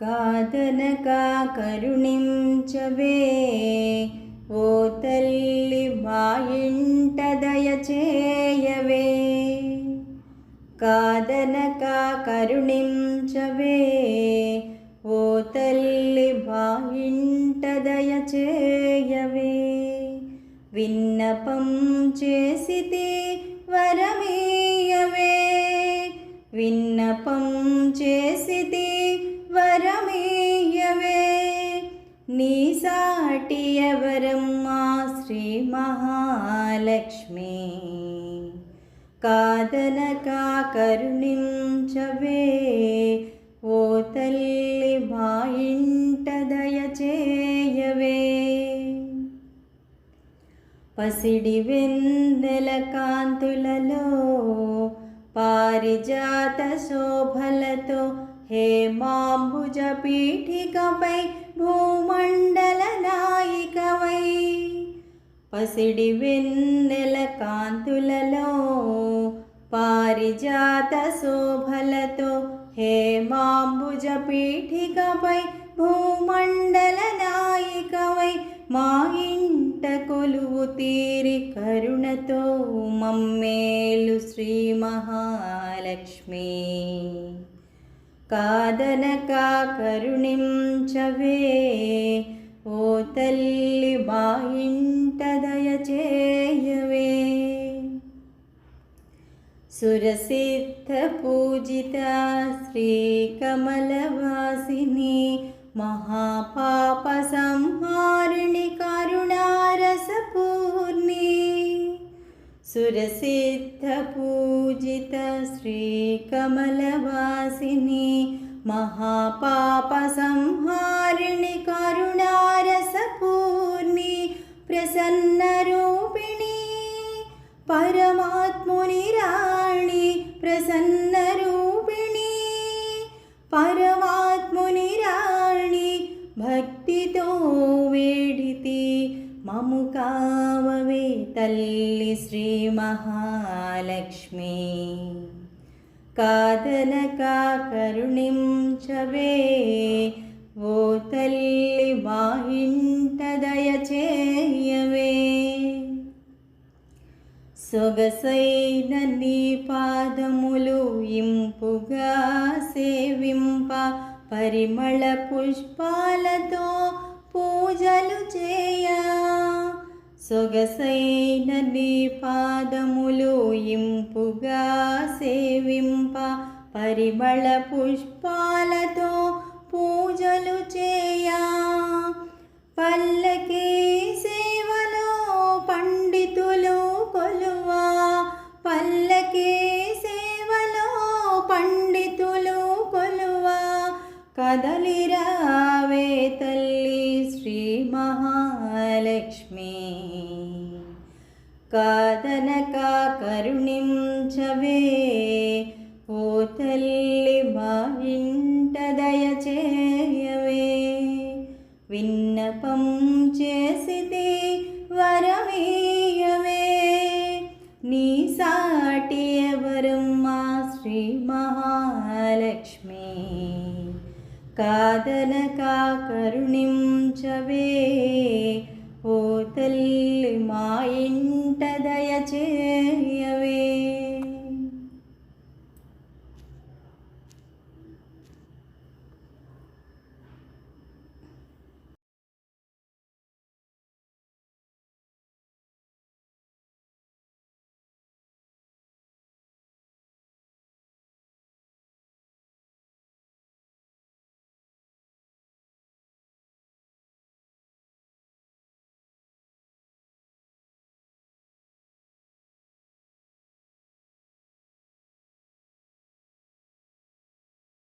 కాదనక కరుణించవే. ఓ తల్లి మా ఇంట దయచేయవే కాదనక కరుణించవే. ఓ తల్లి మా ఇంట దయచేయవే విన్నపం చేసితే వరమేయవే. విన్నపం చేసితే నీ సాటి ఎవరమ్మా శ్రీ మహాలక్ష్మి? కాదనక కరుణించవే ఓ తల్లి మా ఇంట దయచేయవే. పసిడి వెన్నెల కాంతులలో పారిజాత శోభలతో హేమాంబుజ పీఠికపై భూమండల నాయికవై పసిడి వెన్నెల కాంతులలో పారిజాత శోభలతో హేమాంబుజ పీఠికపై భూమండల నాయికవై మా ఇంట కొలువు తీరి కరుణతో మమ్మేలు శ్రీ మహాలక్ష్మీ. కాదనక కరుణించవే. ఓ తల్లి మా ఇంట దయచేయవే. సురసిద్ధ పూజిత శ్రీ కమలవాసిని మహాపాప సంహారిణి కరుణారసపూర్ణి. సురసిద్ధ పూ पूजित श्रीकमलवासिनि महापापसंहारिणि करुणारसपूर्णि प्रसन्नरूपिणि परमात्मनिराणि प्रसन्नरूपिणि परमात्मनिराणि भक्तितो वेडिति మము కావవే తల్లి శ్రీ మహాలక్ష్మి. కాదనక కరుణించవే ఓ తల్లి మా ఇంట దయచేయవే సొగసైన నీ పాదములు ఇంపుగా సేవింప పరిమళ పుష్పాలతో సొగసైన నీ పాదములు ఇంపుగా సేవింప. పరిమళ పుష్పాలతో పూజలు చేయా. పల్లకి సేవలో పండితులు కొలువా. పల్లకి సేవలో పండితులు కొలువా. కదలిరా కాదనక కరుణించవే. ఓ తల్లి మా ఇంట దయచేయవే. విన్నపం చేసితే వరమేయవే. నీ సాటి ఎవరమ్మా శ్రీ మహాలక్ష్మి. కాదనక కరుణిం